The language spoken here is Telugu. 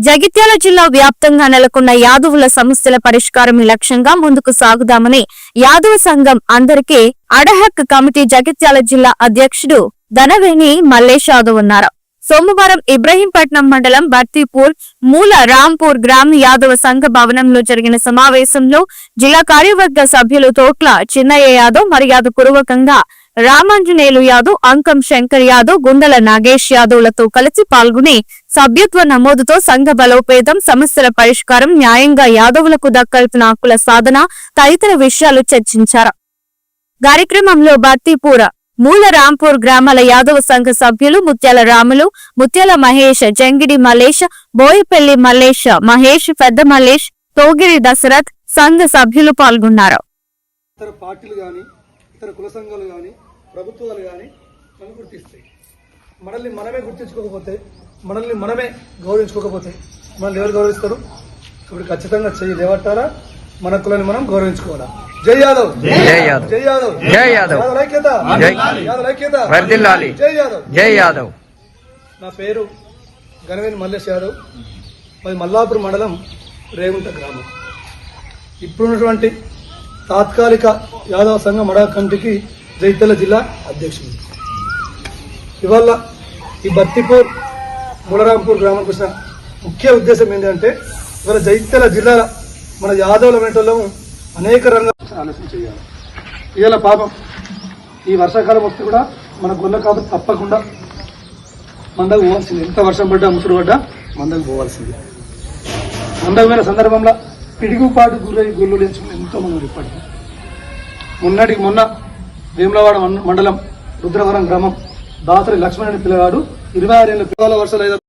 జగిత్యాల జిల్లా వ్యాప్తంగా నెలకొన్న యాదవుల సమస్యల పరిష్కారం లక్ష్యంగా ముందుకు సాగుదామని యాదవ సంఘం అందరికీ అడహక్ కమిటీ జగిత్యాల జిల్లా అధ్యక్షుడు ధనవేణి మల్లేష్ యాదవ్ ఉన్నారు. సోమవారం ఇబ్రహీంపట్నం మండలం బర్తీపూర్ మూల రాంపూర్ గ్రామ యాదవ సంఘ భవనంలో జరిగిన సమావేశంలో జిల్లా కార్యవర్గ సభ్యులు తోట్ల చిన్నయ్య యాదవ్ మర్యాద పూర్వకంగా రామాంజనేయులు యాదవ్ అంకం శంకర్ యాదవ్ గుండల నాగేష్ యాదవ్లతో కలిసి పాల్గొని సభ్యత్వ నమోదుతో సంఘ బలోపేతం సమస్యల పరిష్కారం న్యాయంగా యాదవులకు దక్కాల్సిన హక్కుల సాధన తదితర విషయాలు చర్చించారు. కార్యక్రమంలో బత్తిపూర మూల రాంపూర్ గ్రామాల యాదవ సంఘ సభ్యులు ముత్యాల రాములు ముత్యాల మహేష్ జంగిడి మల్లేష్ బోయపల్లి మల్లేష్ మహేష్ పెద్ద మల్లేష్ తోగిరి దశరథ్ సంఘ సభ్యులు పాల్గొన్నారు. ఇతర పార్టీలు కానీ ఇతర కుల సంఘాలు కానీ ప్రభుత్వాలు కానీ మనం గుర్తిస్తాయి. మనల్ని మనమే గుర్తించుకోకపోతే మనల్ని మనమే గౌరవించుకోకపోతే మనల్ని ఎవరు గౌరవిస్తారు? ఇప్పుడు ఖచ్చితంగా చెయ్యి లేవట్టారా మన కులని మనం గౌరవించుకోవాలా? జై యాదవ్! జై యాదవ్! జై యాదవ్! జై యాదవ్! యాదవ్! ఐక్యత! జై- యాదవ్! ఐక్యత! జై యాదవ్! జై యాదవ్! నా పేరు గణవేని మల్లేష్ యాదవ్. మరి మల్లాపూర్ మండలం రేగుంట గ్రామం. ఇప్పుడున్నటువంటి తాత్కాలిక యాదవ సంఘం మడా కమిటీకి జైతల జిల్లా అధ్యక్షుడు. ఇవాళ ఈ బత్తిపూర్ ములరాంపూర్ గ్రామానికి వచ్చిన ముఖ్య ఉద్దేశం ఏంటంటే ఇవాళ జైతల జిల్లా మన యాదవుల వెంటలో అనేక రంగాలు ఆలోచన చేయాలి. ఇవాళ పాపం ఈ వర్షాకాలం వస్తే కూడా మన గొల్ల కాపు తప్పకుండా మందకు పోవాల్సింది. ఎంత వర్షం పడ్డా ముసురు పడ్డా మందకు పోవాల్సింది. మందమైన సందర్భంలో పిడుగుపాటు గురై గుళ్ళు లేచుకుని ఎంతో మంది ఇప్పటికీ మొన్నటికి మొన్న వేములవాడ మండలం రుద్రవరం గ్రామం దాసరి లక్ష్మణుని పిల్లగాడు ఇరవై ఆరేళ్ళ పిల్లల వర్షాలు